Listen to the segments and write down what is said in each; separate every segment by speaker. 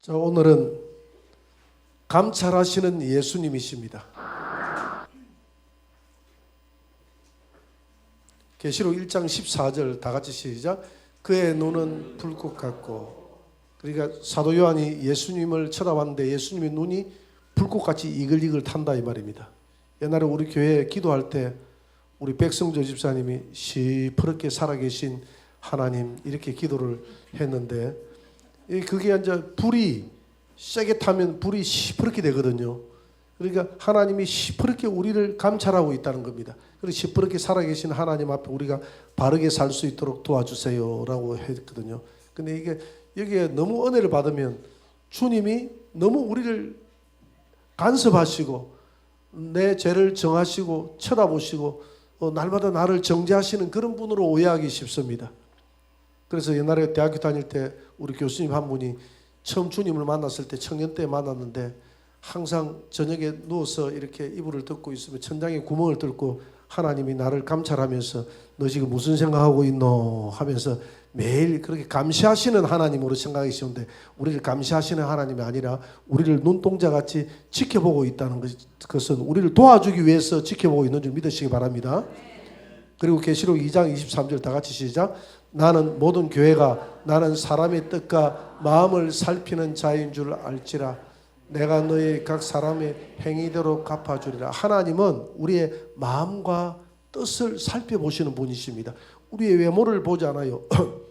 Speaker 1: 자, 오늘은 감찰하시는 예수님이십니다. 계시록 1장 14절 다 같이 시작. 그의 눈은 불꽃 같고 그러니까 사도 요한이 예수님을 쳐다봤는데 예수님의 눈이 불꽃같이 이글이글 탄다 이 말입니다. 옛날에 우리 교회 기도할 때 우리 백성조 집사님이 시퍼렇게 살아계신 하나님 이렇게 기도를 했는데 이 그게 이제 불이 세게 타면 불이 시퍼렇게 되거든요. 그러니까 하나님이 시퍼렇게 우리를 감찰하고 있다는 겁니다. 그리고 시퍼렇게 살아계신 하나님 앞에 우리가 바르게 살 수 있도록 도와주세요라고 했거든요. 근데 이게 여기에 너무 은혜를 받으면 주님이 너무 우리를 간섭하시고 내 죄를 정하시고 쳐다보시고 어, 날마다 나를 정죄하시는 그런 분으로 오해하기 쉽습니다. 그래서 옛날에 대학교 다닐 때 우리 교수님 한 분이 처음 주님을 만났을 때 청년 때 만났는데 항상 저녁에 누워서 이렇게 이불을 덮고 있으면 천장에 구멍을 뚫고 하나님이 나를 감찰하면서 너 지금 무슨 생각하고 있노 하면서 매일 그렇게 감시하시는 하나님으로 생각이 쉬운데 우리를 감시하시는 하나님이 아니라 우리를 눈동자 같이 지켜보고 있다는 것- 것은 우리를 도와주기 위해서 지켜보고 있는 줄 믿으시기 바랍니다. 그리고 계시록 2장 23절 다 같이 시작. 나는 모든 교회가 나는 사람의 뜻과 마음을 살피는 자인 줄 알지라. 내가 너희 각 사람의 행위대로 갚아주리라. 하나님은 우리의 마음과 뜻을 살펴보시는 분이십니다. 우리의 외모를 보지 않아요.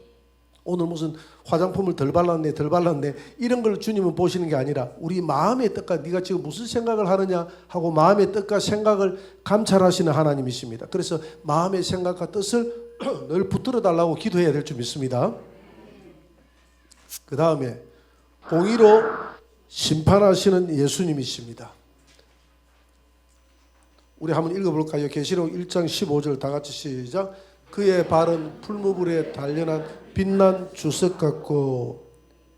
Speaker 1: 오늘 무슨 화장품을 덜 발랐네, 덜 발랐네 이런 걸 주님은 보시는 게 아니라 우리 마음의 뜻과 네가 지금 무슨 생각을 하느냐 하고 마음의 뜻과 생각을 감찰하시는 하나님이십니다. 그래서 마음의 생각과 뜻을 늘 붙들어 달라고 기도해야 될 줄 믿습니다. 그 다음에 공의로 심판하시는 예수님이십니다. 우리 한번 읽어볼까요? 계시록 1장 15절 다 같이 시작. 그의 발은 풀무불에 단련한 빛난 주석 같고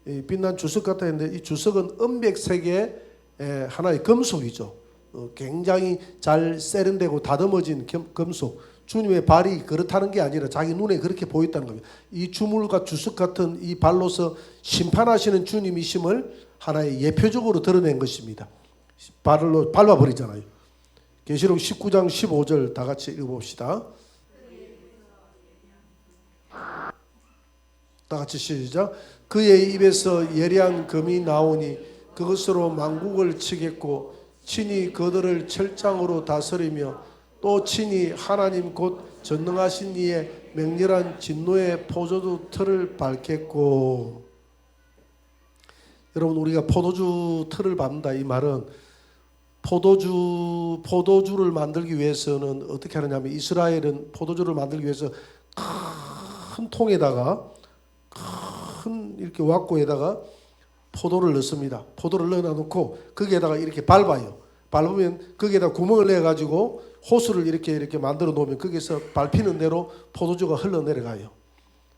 Speaker 1: 이 빛난 주석 같다 했는데 이 주석은 은백색의 에, 하나의 금속이죠. 어, 굉장히 잘 세련되고 다듬어진 겸- 금속. 주님의 발이 그렇다는 게 아니라 자기 눈에 그렇게 보였다는 겁니다. 이 주물과 주석 같은 이 발로서 심판하시는 주님이심을 하나의 예표적으로 드러낸 것입니다. 발로 밟아버리잖아요. 계시록 19장 15절 다 같이 읽어봅시다. 다 같이 시작. 그의 입에서 예리한 금이 나오니 그것으로 만국을 치겠고 친히 그들을 철장으로 다스리며 또 친히 하나님 곧 전능하신 이의 맹렬한 진노의 포도주 틀을 밟겠고 여러분 우리가 포도주 틀을 밟는다 이 말은 포도주 포도주를 만들기 위해서는 어떻게 하느냐면 이스라엘은 포도주를 만들기 위해서 큰 통에다가 큰 이렇게 왁구에다가 포도를 넣습니다. 포도를 넣어 놓고 거기에다가 이렇게 밟아요. 밟으면 거기에다 구멍을 내 가지고 호수를 이렇게 이렇게 만들어 놓으면 거기서 밟히는 대로 포도주가 흘러내려가요.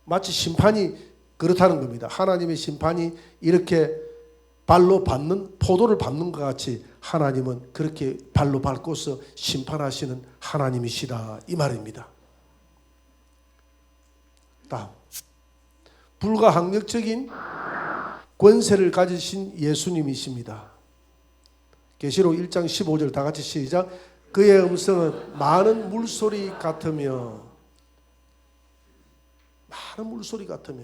Speaker 1: 마치 심판이 그렇다는 겁니다. 하나님의 심판이 이렇게 발로 밟는 포도를 밟는 것 같이 하나님은 그렇게 발로 밟고서 심판하시는 하나님이시다 이 말입니다. 다음 불가항력적인 권세를 가지신 예수님이십니다. 계시록 1장 15절 다 같이 시작. 그의 음성은 많은 물소리 같으며 많은 물소리 같으며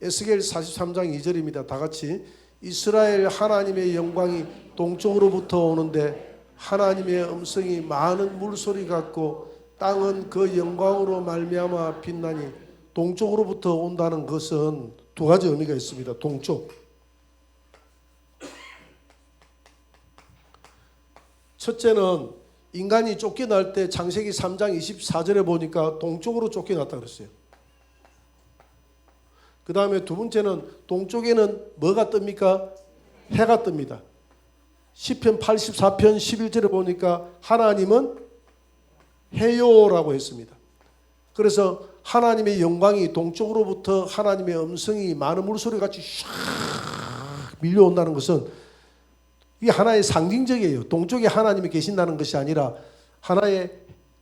Speaker 1: 에스겔 43장 2절입니다. 다 같이 이스라엘 하나님의 영광이 동쪽으로부터 오는데 하나님의 음성이 많은 물소리 같고 땅은 그 영광으로 말미암아 빛나니 동쪽으로부터 온다는 것은 두 가지 의미가 있습니다. 동쪽. 첫째는 인간이 쫓겨날 때 창세기 3장 24절에 보니까 동쪽으로 쫓겨났다 그랬어요. 그 다음에 두 번째는 동쪽에는 뭐가 뜹니까? 해가 뜹니다. 10편 84편 11절에 보니까 하나님은 해요라고 했습니다. 그래서 하나님의 영광이 동쪽으로부터 하나님의 음성이 많은 물소리 같이 샥 밀려온다는 것은 이게 하나의 상징적이에요. 동쪽에 하나님이 계신다는 것이 아니라 하나의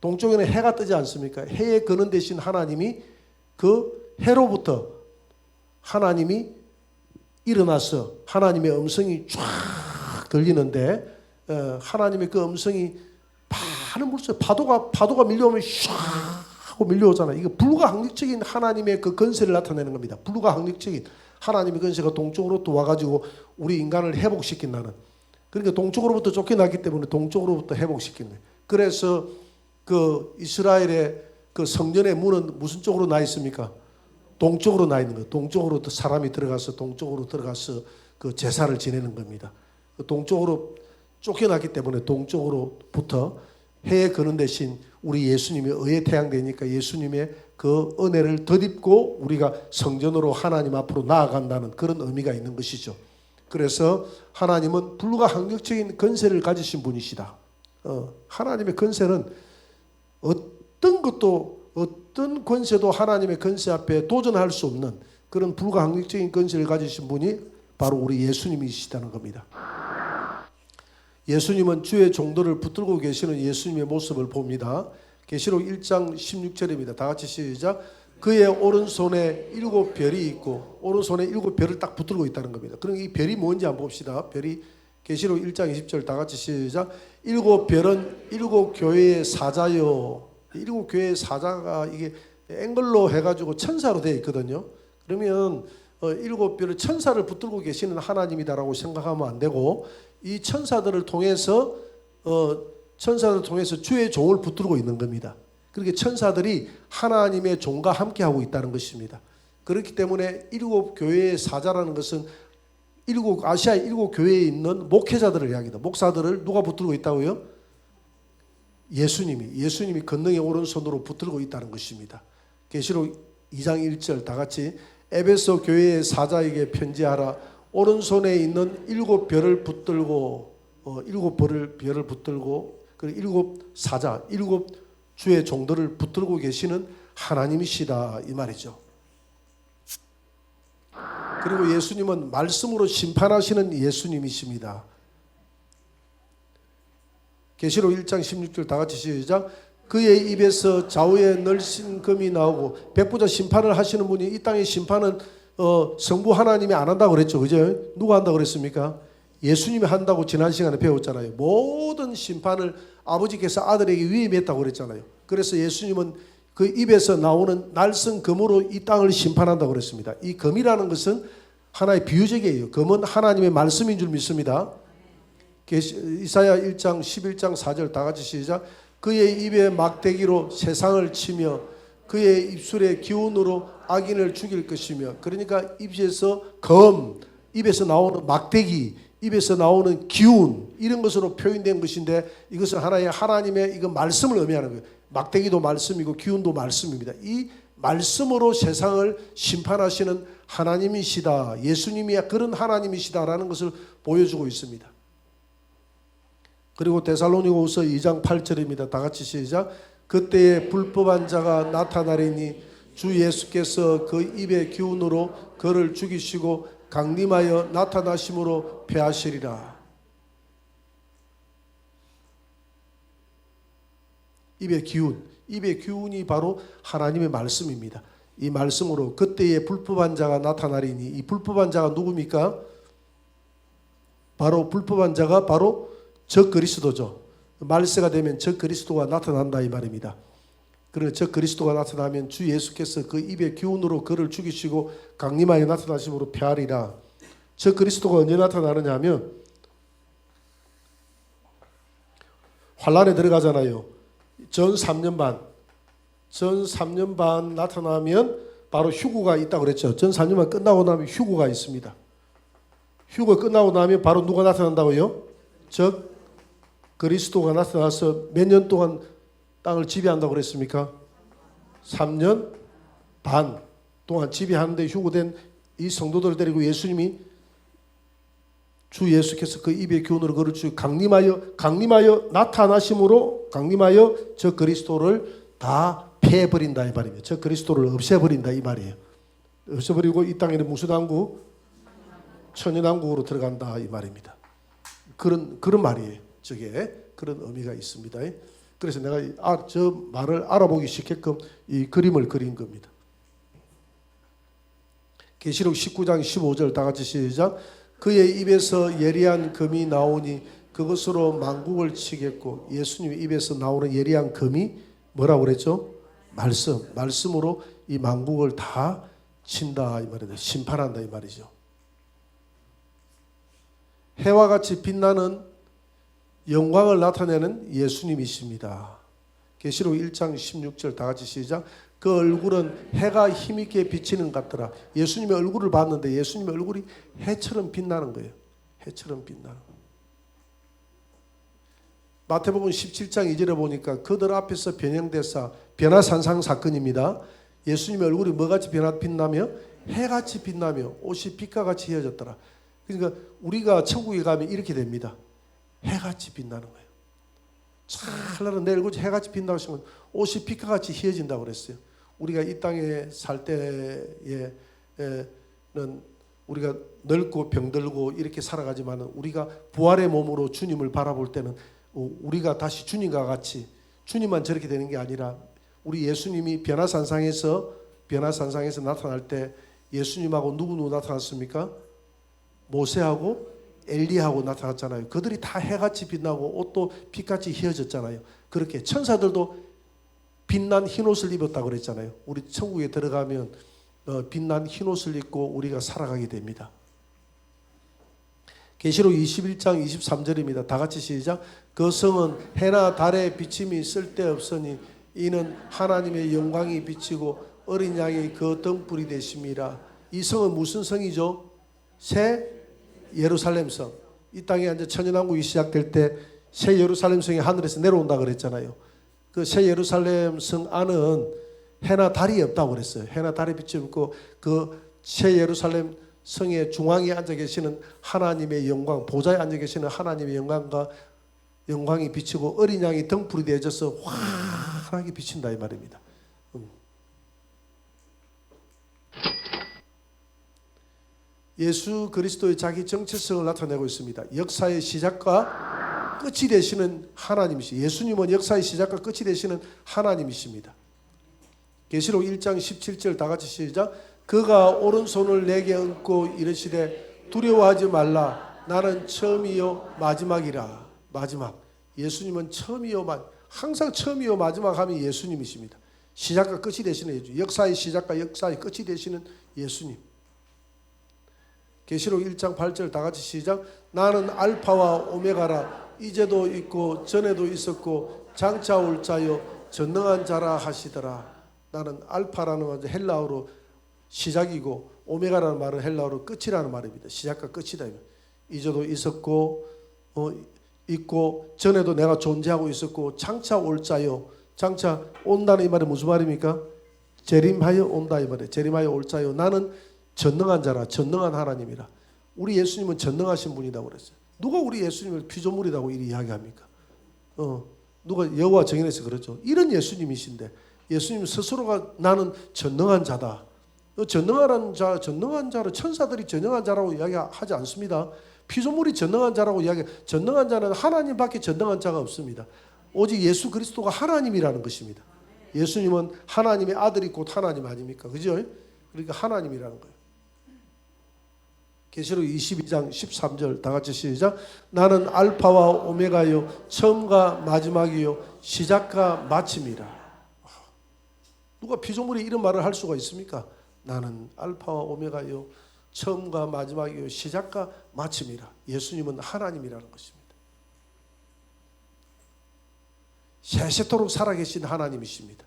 Speaker 1: 동쪽에는 해가 뜨지 않습니까? 해에 거는 대신 하나님이 그 해로부터 하나님이 일어나서 하나님의 음성이 쫙 들리는데 어, 하나님의 그 음성이 많은 물속 파도가 파도가 밀려오면 샥 하고 밀려오잖아. 이거 불가항력적인 하나님의 그 건세를 나타내는 겁니다. 불가항력적인 하나님의 건세가 동쪽으로 또 와가지고 우리 인간을 회복시킨다는. 그러니까 동쪽으로부터 쫓겨났기 때문에 동쪽으로부터 회복시키는. 그래서 그 이스라엘의 그 성전의 문은 무슨 쪽으로 나 있습니까? 동쪽으로 나 있는 거예요. 동쪽으로 또 사람이 들어가서 동쪽으로 들어가서 그 제사를 지내는 겁니다. 그 동쪽으로 쫓겨났기 때문에 동쪽으로부터 해에 거는 대신 우리 예수님이 의의 태양 되니까 예수님의 그 은혜를 덧입고 우리가 성전으로 하나님 앞으로 나아간다는 그런 의미가 있는 것이죠. 그래서 하나님은 불가항력적인 건세를 가지신 분이시다. 어, 하나님의 건세는 어떤 것도 어떤 권세도 하나님의 권세 앞에 도전할 수 없는 그런 불가항력적인 권세를 가지신 분이 바로 우리 예수님이시다는 겁니다. 예수님은 주의 종도를 붙들고 계시는 예수님의 모습을 봅니다. 계시록 1장 16절입니다. 다 같이 시작. 그의 오른손에 일곱 별이 있고 오른손에 일곱 별을 딱 붙들고 있다는 겁니다. 그럼 이 별이 뭔지 한번 봅시다. 별이 계시록 1장 20절 다 같이 시작. 일곱 별은 일곱 교회의 사자요. 일곱 교회의 사자가 이게 앵글로 해가지고 천사로 되어 있거든요. 그러면 어, 일곱 별을 천사를 붙들고 계시는 하나님이다라고 생각하면 안 되고 이 천사들을 통해서 어, 천사들을 통해서 주의 종을 붙들고 있는 겁니다. 그렇게 천사들이 하나님의 종과 함께 하고 있다는 것입니다. 그렇기 때문에 일곱 교회의 사자라는 것은 일곱 아시아 일곱 교회에 있는 목회자들을 이야기다. 목사들을 누가 붙들고 있다고요? 예수님이 예수님이 건능의 오른손으로 붙들고 있다는 것입니다. 계시록 2장 1절 다 같이 에베소 교회의 사자에게 편지하라 오른손에 있는 일곱 별을 붙들고 어, 일곱 별을 별을 붙들고 그 일곱 사자 일곱 주의 종들을 붙들고 계시는 하나님이시다 이 말이죠. 그리고 예수님은 말씀으로 심판하시는 예수님이십니다. 계시록 1장 16절 다 같이 시작. 그의 입에서 좌우에 널씬 금이 나오고 백부자 심판을 하시는 분이 이 땅의 심판은 어, 성부 하나님이 안 한다고 그랬죠. 그죠? 누가 한다고 그랬습니까? 예수님이 한다고 지난 시간에 배웠잖아요. 모든 심판을 아버지께서 아들에게 위임했다고 그랬잖아요. 그래서 예수님은 그 입에서 나오는 날선 금으로 이 땅을 심판한다고 그랬습니다. 이 금이라는 것은 하나의 비유적이에요. 금은 하나님의 말씀인 줄 믿습니다. 이사야 1장 11장 4절 다 같이 시작. 그의 입에 막대기로 세상을 치며 그의 입술의 기운으로 악인을 죽일 것이며 그러니까 입에서 검, 입에서 나오는 막대기, 입에서 나오는 기운 이런 것으로 표현된 것인데 이것은 하나의 하나님의 이거 말씀을 의미하는 거예요. 막대기도 말씀이고 기운도 말씀입니다. 이 말씀으로 세상을 심판하시는 하나님이시다. 예수님이 그런 하나님이시다라는 것을 보여주고 있습니다. 그리고 데살로니고서 2장 8절입니다. 다 같이 시작. 그때에 불법한 자가 나타나리니 주 예수께서 그 입의 기운으로 그를 죽이시고 강림하여 나타나심으로 패하시리라. 입의 기운, 입의 기운이 바로 하나님의 말씀입니다. 이 말씀으로 그때에 불법한 자가 나타나리니 이 불법한 자가 누굽니까? 바로 불법한 자가 바로 적 그리스도죠. 말세가 되면 적 그리스도가 나타난다 이 말입니다. 그리고 적 그리스도가 나타나면 주 예수께서 그 입의 기운으로 그를 죽이시고 강림하여 나타나심으로 패하리라. 적 그리스도가 언제 나타나느냐 하면 환란에 들어가잖아요. 전 3년 반. 전 3년 반 나타나면 바로 휴고가 있다고 그랬죠. 전 3년 반 끝나고 나면 휴고가 있습니다. 휴고 끝나고 나면 바로 누가 나타난다고요? 즉 그리스도가 나타나서 몇 년 동안 땅을 지배한다고 그랬습니까? 3년 반 동안 지배하는데 휴고된 이 성도들을 데리고 예수님이 주 예수께서 그 입의 기운으로 그를 주 강림하여 강림하여 나타나심으로 강림하여 저 그리스도를 다 패버린다 이 말이에요. 저 그리스도를 없애버린다 이 말이에요. 없애버리고 이 땅에는 무슨 왕국? 천연왕국으로 들어간다 이 말입니다. 그런 그런 말이에요. 저게 그런 의미가 있습니다. 그래서 내가 이 아, 저 말을 알아보기 쉽게끔 이 그림을 그린 겁니다. 계시록 19장 15절 다 같이 시작. 그의 입에서 예리한 금이 나오니 그것으로 만국을 치겠고 예수님 입에서 나오는 예리한 금이 뭐라고 그랬죠? 말씀. 말씀으로 이 만국을 다 친다 이 말이죠. 심판한다 이 말이죠. 해와 같이 빛나는 영광을 나타내는 예수님이십니다. 계시록 1장 16절 다 같이 시작. 그 얼굴은 해가 힘있게 비치는 것 같더라. 예수님의 얼굴을 봤는데 예수님의 얼굴이 해처럼 빛나는 거예요. 해처럼 빛나는. 마태복음 17장 2절에 보니까 그들 앞에서 변형돼서 변화산상 사건입니다. 예수님의 얼굴이 뭐같이 변화 빛나며 해같이 빛나며 옷이 빛과 같이 휘어졌더라. 그러니까 우리가 천국에 가면 이렇게 됩니다. 해같이 빛나는 거예요. 찰나는 내 얼굴이 해같이 빛나고 싶으면 옷이 빛과 같이 휘어진다고 그랬어요. 우리가 이 땅에 살 때에는 우리가 늙고 병들고 이렇게 살아가지만 우리가 부활의 몸으로 주님을 바라볼 때는 우리가 다시 주님과 같이 주님만 저렇게 되는 게 아니라 우리 예수님이 변화산상에서 변화산상에서 나타날 때 예수님하고 누구 누구 나타났습니까? 모세하고 엘리하고 나타났잖아요. 그들이 다 해같이 빛나고 옷도 빛같이 휘어졌잖아요. 그렇게 천사들도 빛난 흰 옷을 입었다고 그랬잖아요. 우리 천국에 들어가면 어, 빛난 흰 옷을 입고 우리가 살아가게 됩니다. 계시록 21장 23절입니다. 다 같이 시작. 그 성은 해나 달의 비침이 쓸데없으니 이는 하나님의 영광이 비치고 어린 양이 그 등불이 되심이라. 이 성은 무슨 성이죠? 새 예루살렘 성. 이 땅에 이제 천연왕국이 시작될 때 새 예루살렘 성이 하늘에서 내려온다 그랬잖아요. 그 새 예루살렘 성 안은 해나 달이 없다고 그랬어요. 해나 달이 빛이 없고 그 새 예루살렘 성의 중앙에 앉아 계시는 하나님의 영광, 보좌에 앉아 계시는 하나님의 영광과 영광이 비치고 어린 양이 등불이 되어져서 환하게 비친다 이 말입니다. 음. 예수 그리스도의 자기 정체성을 나타내고 있습니다. 역사의 시작과 끝이 되시는 하나님이시. 예수님은 역사의 시작과 끝이 되시는 하나님이십니다. 계시록 1장 17절 다 같이 시작. 그가 오른손을 내게 얹고 이르시되 두려워하지 말라. 나는 처음이요 마지막이라. 마지막. 예수님은 처음이요 마 항상 처음이요 마지막 하면 예수님이십니다. 시작과 끝이 되시는 예수. 역사의 시작과 역사의 끝이 되시는 예수님. 계시록 1장 8절 다 같이 시작. 나는 알파와 오메가라. 이제도 있고 전에도 있었고 장차 올 자요 전능한 자라 하시더라. 나는 알파라는 말은 헬라어로 시작이고 오메가라는 말은 헬라어로 끝이라는 말입니다. 시작과 끝이다. 이제도 있었고 어, 있고 전에도 내가 존재하고 있었고 장차 올 자요. 장차 온다는 이 말이 무슨 말입니까? 재림하여 온다 이 말이에요. 재림하여 올 자요. 나는 전능한 자라 전능한 하나님이라. 우리 예수님은 전능하신 분이라고 그랬어요. 누가 우리 예수님을 피조물이라고 이리 이야기합니까? 어, 누가 여호와 정인에서 그렇죠. 이런 예수님이신데 예수님 스스로가 나는 전능한 자다. 어, 전능한 자, 전능한 자를 천사들이 전능한 자라고 이야기하지 않습니다. 피조물이 전능한 자라고 이야기. 전능한 자는 하나님밖에 전능한 자가 없습니다. 오직 예수 그리스도가 하나님이라는 것입니다. 예수님은 하나님의 아들이 곧 하나님 아닙니까? 그죠? 그러니까 하나님이라는 거예요. 계시록 22장 13절 다 같이 시작. 나는 알파와 오메가요 처음과 마지막이요 시작과 마침이라. 누가 피조물이 이런 말을 할 수가 있습니까? 나는 알파와 오메가요 처음과 마지막이요 시작과 마침이라. 예수님은 하나님이라는 것입니다. 세세토록 살아계신 하나님이십니다.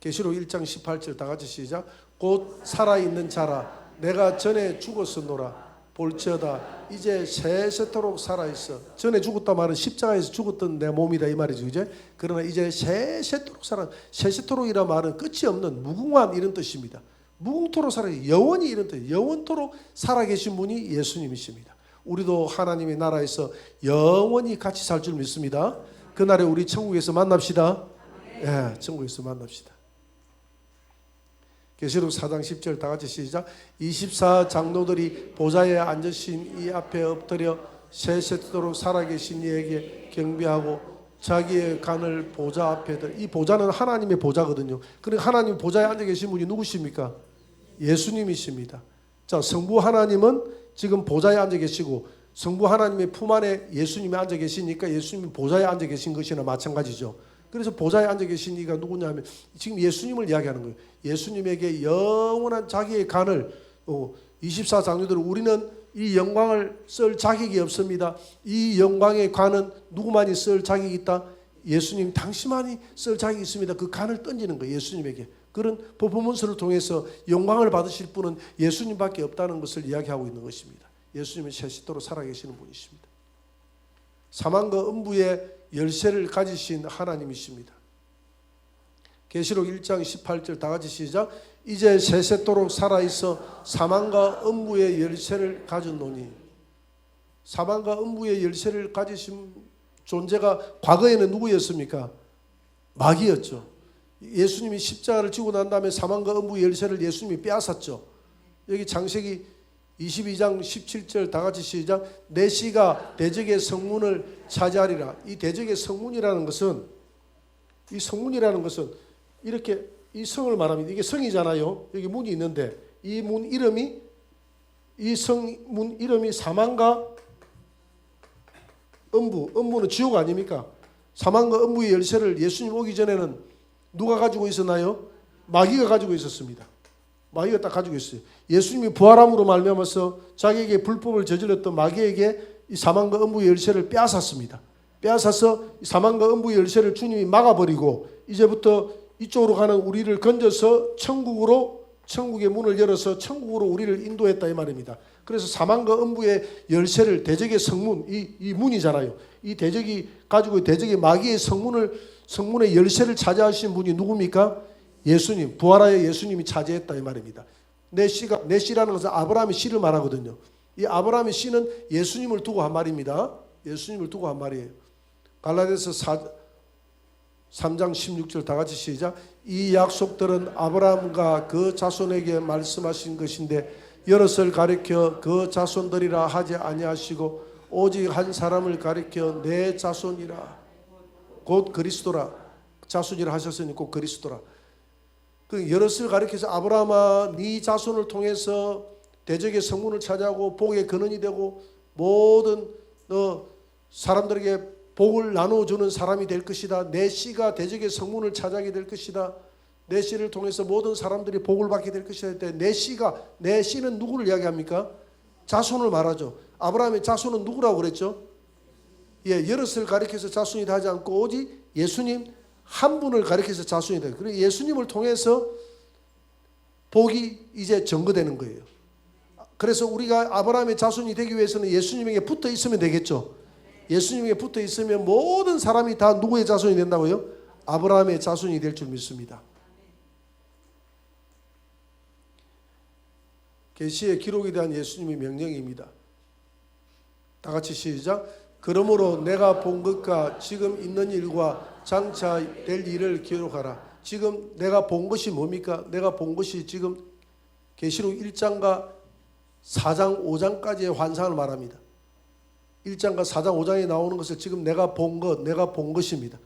Speaker 1: 계시록 1장 18절 다 같이 시작. 곧 살아있는 자라. 내가 전에 죽었으노라. 볼지어다. 이제 세세토록 살아있어. 전에 죽었다 말은 십자가에서 죽었던 내 몸이다 이 말이죠 이제? 그러나 이제 세세토록 살아 세세토록이라 말은 끝이 없는 무궁한 이런 뜻입니다. 무궁토록 살아 영원히 이런 뜻 영원토록 살아계신 분이 예수님이십니다. 우리도 하나님의 나라에서 영원히 같이 살 줄 믿습니다. 그날에 우리 천국에서 만납시다. 예 천국에서 만납시다 계시록 4장 10절 다 같이 시작. 24 장로들이 보좌에 앉으신 이 앞에 엎드려 세세토록 살아계신 이에게 경배하고 자기의 간을 보좌 앞에 들. 이 보좌는 하나님의 보좌거든요. 그러니까 하나님 보좌에 앉아 계신 분이 누구십니까? 예수님이십니다. 자, 성부 하나님은 지금 보좌에 앉아 계시고 성부 하나님의 품 안에 예수님이 앉아 계시니까 예수님이 보좌에 앉아 계신 것이나 마찬가지죠. 그래서 보좌에 앉아 계신 이가 누구냐면 지금 예수님을 이야기하는 거예요. 예수님에게 영원한 자기의 간을 어, 24장로들 우리는 이 영광을 쓸 자격이 없습니다. 이 영광의 관은 누구만이 쓸 자격이 있다? 예수님 당신만이 쓸 자격이 있습니다. 그 간을 던지는 거예요. 예수님에게. 그런 퍼포먼스를 통해서 영광을 받으실 분은 예수님밖에 없다는 것을 이야기하고 있는 것입니다. 예수님은 세시도로 살아계시는 분이십니다. 사망과 음부의 열쇠를 가지신 하나님이십니다. 계시록 1장 18절 다 같이 시작. 이제 세세토록 살아 있어 사망과 음부의 열쇠를 가졌노니 사망과 음부의 열쇠를 가지신 존재가 과거에는 누구였습니까? 마귀였죠. 예수님이 십자가를 지고 난 다음에 사망과 음부의 열쇠를 예수님이 빼앗았죠. 여기 장세기 22장 17절 다 같이 시작. 내 씨가 대적의 성문을 차지하리라. 이 대적의 성문이라는 것은 이 성문이라는 것은 이렇게 이 성을 말합니다. 이게 성이잖아요. 여기 문이 있는데 이 문 이름이 이 성 문 이름이 사망과 음부. 음부는 지옥 아닙니까? 사망과 음부의 열쇠를 예수님 오기 전에는 누가 가지고 있었나요? 마귀가 가지고 있었습니다. 마귀가 딱 가지고 있어요. 예수님이 부활함으로 말미암아서 자기에게 불법을 저질렀던 마귀에게 이 사망과 음부의 열쇠를 빼앗았습니다. 빼앗아서 이 사망과 음부의 열쇠를 주님이 막아버리고 이제부터 이쪽으로 가는 우리를 건져서 천국으로 천국의 문을 열어서 천국으로 우리를 인도했다 이 말입니다. 그래서 사망과 음부의 열쇠를 대적의 성문 이, 이 문이잖아요. 이 대적이 가지고 대적의 마귀의 성문을 성문의 열쇠를 차지하신 분이 누굽니까? 예수님 부활하여 예수님이 차지했다 이 말입니다. 내 씨가 내 씨라는 것은 아브라함의 씨를 말하거든요. 이 아브라함의 씨는 예수님을 두고 한 말입니다. 예수님을 두고 한 말이에요. 갈라디아서 4 3장 16절 다 같이 시작. 이 약속들은 아브라함과 그 자손에게 말씀하신 것인데 여럿을 가리켜 그 자손들이라 하지 아니하시고 오직 한 사람을 가리켜 내 자손이라 곧 그리스도라 자손이라 하셨으니 곧 그리스도라. 그 여럿을 가리켜서 아브라함아 네 자손을 통해서 대적의 성문을 차지하고 복의 근원이 되고 모든 너 사람들에게 복을 나누어주는 사람이 될 것이다. 내 씨가 대적의 성문을 차지하게 될 것이다. 내 씨를 통해서 모든 사람들이 복을 받게 될 것이다. 내 씨가 내 씨는 누구를 이야기합니까? 자손을 말하죠. 아브라함의 자손은 누구라고 그랬죠? 예, 여럿을 가리켜서 자손이다 하지 않고 오직 예수님 한 분을 가리켜서 자손이다. 그리고 예수님을 통해서 복이 이제 증거되는 거예요. 그래서 우리가 아브라함의 자손이 되기 위해서는 예수님에게 붙어 있으면 되겠죠. 예수님에게 붙어 있으면 모든 사람이 다 누구의 자손이 된다고요? 아브라함의 자손이 될 줄 믿습니다. 계시의 기록에 대한 예수님의 명령입니다. 다 같이 시작. 그러므로 내가 본 것과 지금 있는 일과 장차 될 일을 기록하라. 지금 내가 본 것이 뭡니까? 내가 본 것이 지금 계시록 1장과 4장, 5장까지의 환상을 말합니다. 1장과 4장, 5장에 나오는 것을 지금 내가 본 것, 내가 본 것입니다.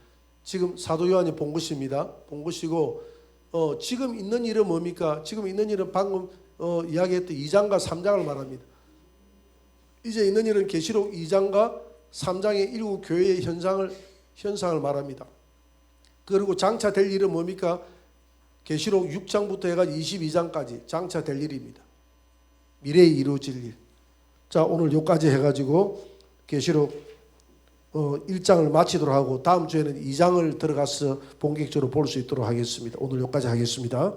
Speaker 1: 지금 사도 요한이 본 것입니다. 본 것이고 어, 지금 있는 일은 뭡니까? 지금 있는 일은 방금 어, 이야기했던 2장과 3장을 말합니다. 이제 있는 일은 계시록 2장과 3장의 일곱 교회의 현상을 현상을 말합니다. 그리고 장차 될 일은 뭡니까? 계시록 6장부터 해가 22장까지 장차 될 일입니다. 미래에 이루어질 일. 자, 오늘 여기까지 해 가지고 계시록 어, 1장을 마치도록 하고 다음 주에는 2장을 들어가서 본격적으로 볼 수 있도록 하겠습니다. 오늘 여기까지 하겠습니다.